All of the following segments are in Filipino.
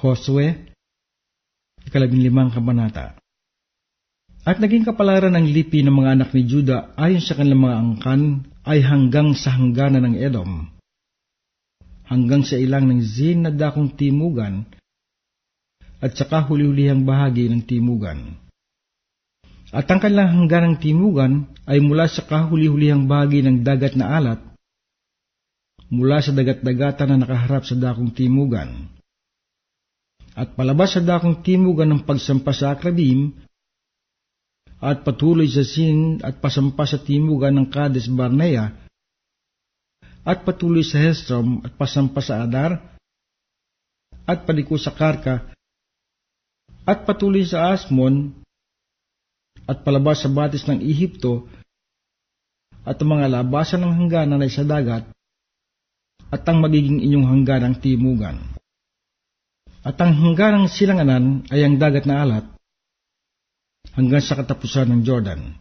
Josue, ikalabing limang kabanata. At naging kapalaran ng lipi ng mga anak ni Juda ayon sa kanilang mga angkan ay hanggang sa hangganan ng Edom, hanggang sa ilang ng Zin na dakong timugan, at saka huli-hulihang bahagi ng timugan. At ang kanilang hangganang timugan ay mula sa kahuli-hulihang bahagi ng dagat na alat, mula sa dagat-dagatan na nakaharap sa dakong timugan. At palabas sa dakong timugan ng pagsampa sa Akrabim, at patuloy sa Sin at pasampa sa timugan ng Kades Barnea, at patuloy sa Hestrom at pasampa sa Adar, at paliko sa Karka, at patuloy sa Asmon, at palabas sa batis ng Ehipto, at ang mga labasan ng hangganan ay sa dagat, at ang magiging inyong hangganang timugan. At ang hangganang silanganan ay ang dagat na alat, hanggang sa katapusan ng Jordan.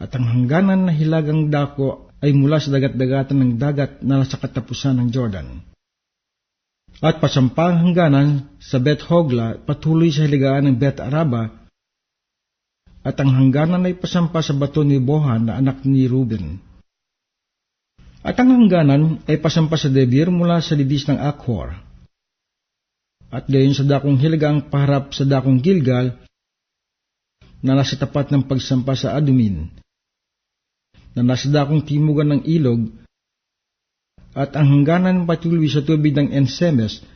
At ang hangganan na hilagang dako ay mula sa dagat-dagatan ng dagat na sa katapusan ng Jordan. At pasampang hangganan sa Bet Hogla patuloy sa hiligaan ng Bet Araba at ang hangganan ay pasampa sa bato ni Bohan na anak ni Ruben. At ang hangganan ay pasampa sa Debir mula sa libis ng Akhor. At gayon sa dakong hiligang paharap sa dakong Gilgal na nasa tapat ng pagsampa sa Adumin, na nasa dakong timugan ng ilog, at ang hangganan patuloy sa tubig ng Ensemes,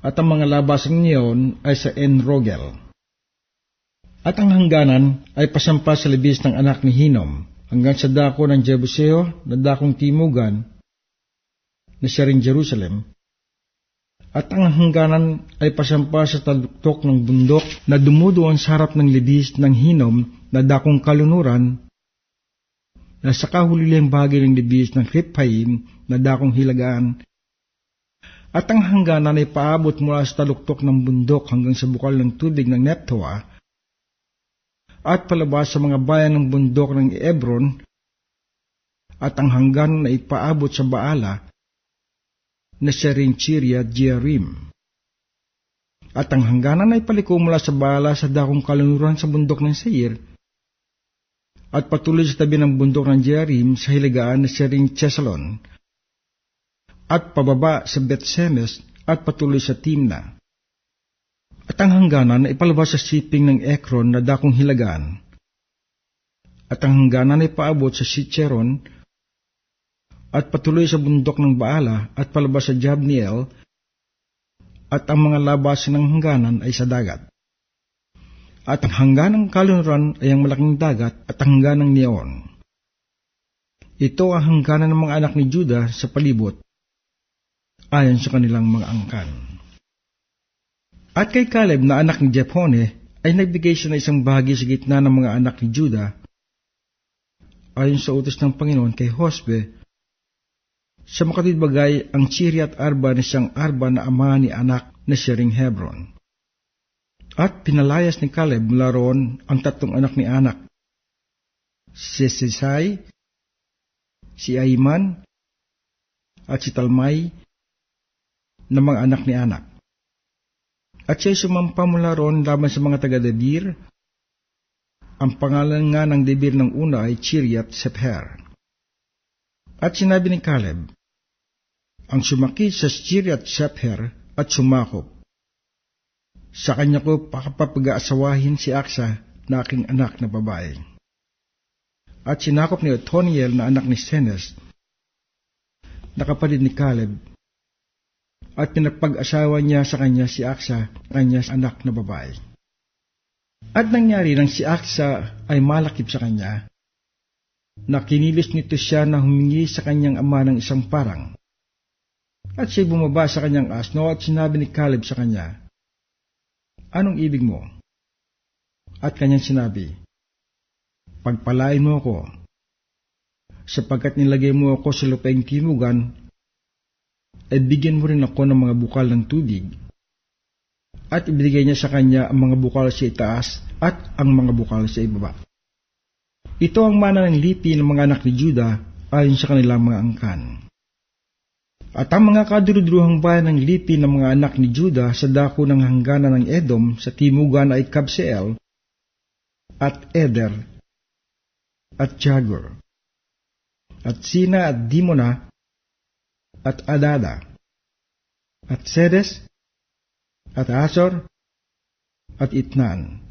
at ang mga labasang niyon ay sa Enrogel. At ang hangganan ay pasampa sa libis ng anak ni Hinom, hanggang sa dako ng Jebuseo na dakong timugan, na siya rin Jerusalem, at ang hangganan ay pasampa sa taluktok ng bundok na dumuduan sa harap ng libis ng hinom na dakong kalunuran na sa kahulileng bahagi ng libis ng Riphaim na dakong hilagaan. At ang hangganan ay paabot mula sa taluktok ng bundok hanggang sa bukal ng tubig ng Neptoa at palabas sa mga bayan ng bundok ng Ebron at ang hangganan ay paabot sa Baala na siya ring Chiria Jearim. At ang hangganan ay paliko mula sa bala sa dakong kalunuran sa bundok ng Seir, at patuloy sa tabi ng bundok ng Jearim sa hiligaan na siya ring Chesalon, at pababa sa Bethsemes at patuloy sa Timna. At ang hangganan ay palabas sa siping ng Ekron na dakong hilagaan, at ang hangganan ay paabot sa Sitcheron at patuloy sa bundok ng Baala at palabas sa Jabniel, at ang mga labas ng hangganan ay sa dagat. At ang hangganang kalunuran ay ang malaking dagat at ang hangganang neon. Ito ang hangganan ng mga anak ni Juda sa palibot, ayon sa kanilang mga angkan. At kay Caleb na anak ni Jephone ay nagbigay siya ng isang bahagi sa gitna ng mga anak ni Juda, ayon sa utos ng Panginoon kay Hosbe, sa makatid bagay ang Chiri at Arba na siyang Arba na ama ni anak na siya ring Hebron. At pinalayas ni Caleb mula roon ang tatlong anak ni anak, si Sisay, si Aiman, at si Talmay na mga anak ni anak. At siya sumampa mula roon laban sa mga taga-Debir. Ang pangalan nga ng Debir ng una ay Chiriat Sepher. At sinabi ni Caleb, ang sumaki sa Chiriat Sepher at sumakop. Sa kanya ko pakapapag-aasawahin si Aksa na aking anak na babae. At sinakop ni Otoniel na anak ni Senes, na ni Caleb, at pinagpag-asawa niya sa kanya si Aksa, kanya anak na babae. At nangyari nang si Aksa ay malakip sa kanya, na kinilis nito siya na humingi sa kanyang ama ng isang parang. At siya bumaba sa kanyang asno at sinabi ni Caleb sa kanya, Anong ibig mo? At kanyang sinabi, Pagpalain mo ako, sapagkat nilagay mo ako sa lupaing timugan, ay bigyan mo rin ako ng mga bukal ng tubig. At ibigay niya sa kanya ang mga bukal sa itaas at ang mga bukal sa ibaba. Ito ang mana ng lipi ng mga anak ni Juda ayon sa kanilang mga angkan. At ang mga kadurudruhang bayan ng lipi ng mga anak ni Juda sa dako ng hangganan ng Edom sa timugan ay Kabseel at Eder at Jagur at Sina at Dimona at Adada at Sedes at Asor at Itnan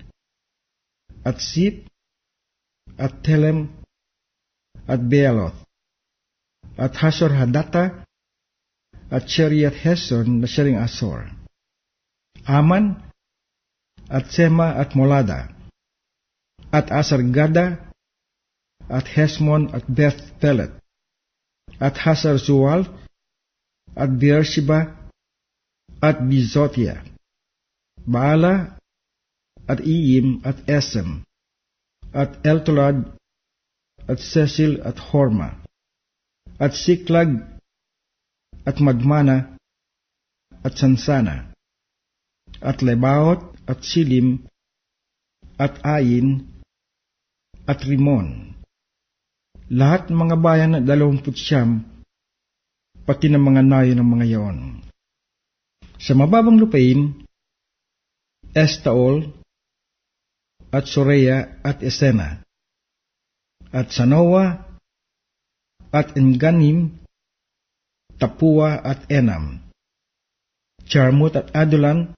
at Sip at Telem at Bealoth at Hasor Hadata at Cheriat Heson na siya Asor. Aman at Sema at Molada at Asargada at Hesmon at Beth Pelet at Hasar Zual at Beersheba at Bizotia, Baala at Iyim at Esem at Eltolad at Cecil at Horma at Siklag at Madmana at Sansana at Lebaot at Silim at Ayin at Rimon. Lahat ng mga bayan na dalawamput siyam, pati ng mga nayo ng mga yaon. Sa mababang lupain, Estaol at Soreya at Esena at Sanoa at Enganim, Tapua at Enam, Charmut at Adulan,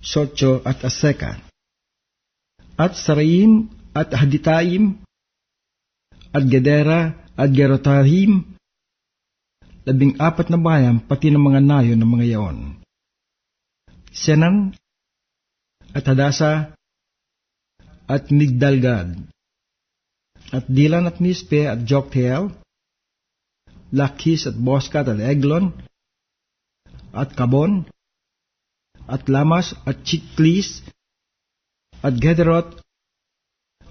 Socho at Aseka, at Saraim at Haditaim, at Gedera at Gerotahim, labing apat na bayan pati ng mga nayo ng mga yaon. Senan at Hadasa at Migdalgad at Dilan at Mispe at Joktheel, Lakis at Boskat at Eglon, at Kabon, at Lamas at Chiklis, at Gederot,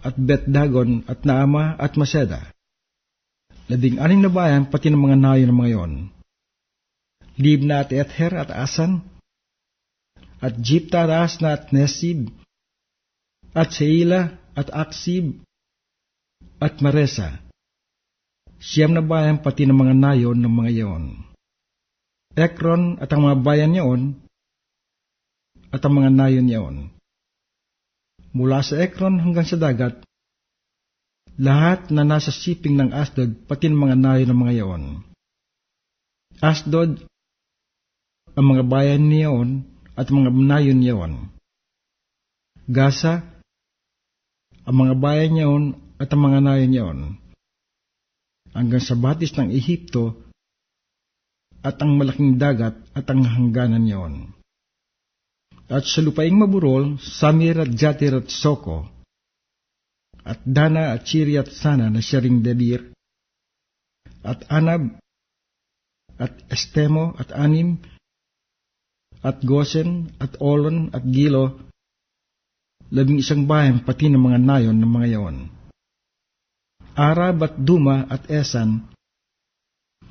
at Betdagon, at Naama, at Maseda. Labing aning na bayan, pati ng mga nayo ng mga yon. Libna at Ether at Asan, at Jipta at Asna at Nesib, at Seila at Aksib, at Maresa. Siyam na bayan pati ng mga nayon ng mga iyon. Ekron at ang mga bayan niyon at ang mga nayon niyon. Mula sa Ekron hanggang sa dagat, lahat na nasa siping ng Asdod pati ng mga nayon ng mga iyon. Asdod, ang mga bayan niyon at mga nayon niyon. Gaza, ang mga bayan niyon at ang mga nayon niyon hanggang sa batis ng Ehipto at ang malaking dagat at ang hangganan niyon. At sa lupaing maburol, Samir at Jatir at Soko, at Dana at Chiri at Sana na siya ring Debir, at Anab, at Estemo at Anim, at Gosen, at Olon, at Gilo, labing isang bayan pati ng mga nayon ng mga yaon. Arab at Duma at Esan,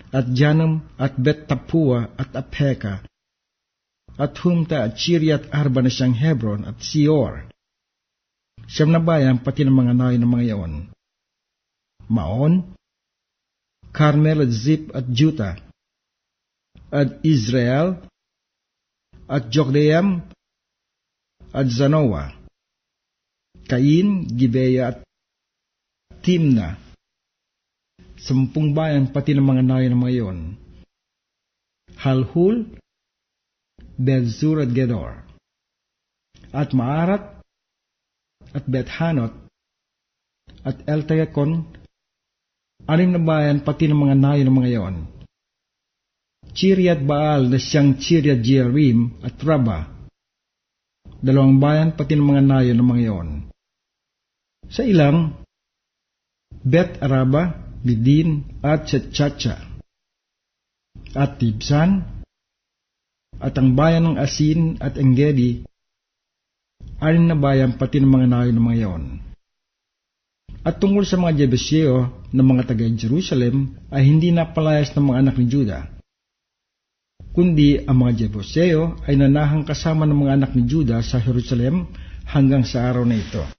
at Janam at Bet Tapua at Apheka, at Humta at Chiri at Arba na siyang Hebron at Sior. Siyam na bayan pati ng mga nayo ng mga yaon. Maon, Carmel at Zip at Juta, at Israel, at Jokdeam, at Zanoa, Cain, Gibeya at Timna, sampung bayan pati ng mga nayo ng mga iyon. Halhul, Bethzur at Gedor, at Maarat, at Bethanot, at Eltayakon, anim na bayan pati ng mga nayo ng mga iyon. Chiriat Baal na siyang Chiriat Jearim at Raba, dalawang bayan pati ng mga nayo ng mga iyon. Sa ilang, Bet Araba, Bidin at Chetchacha, at Tibsan, at ang bayan ng Asin at Engedi, anin na bayan pati ng mga nayo ng mga yaon. At tungkol sa mga Jebuseo ng mga taga Jerusalem ay hindi napalayas ng mga anak ni Juda, kundi ang mga Jebuseo ay nanahang kasama ng mga anak ni Juda sa Jerusalem hanggang sa araw na ito.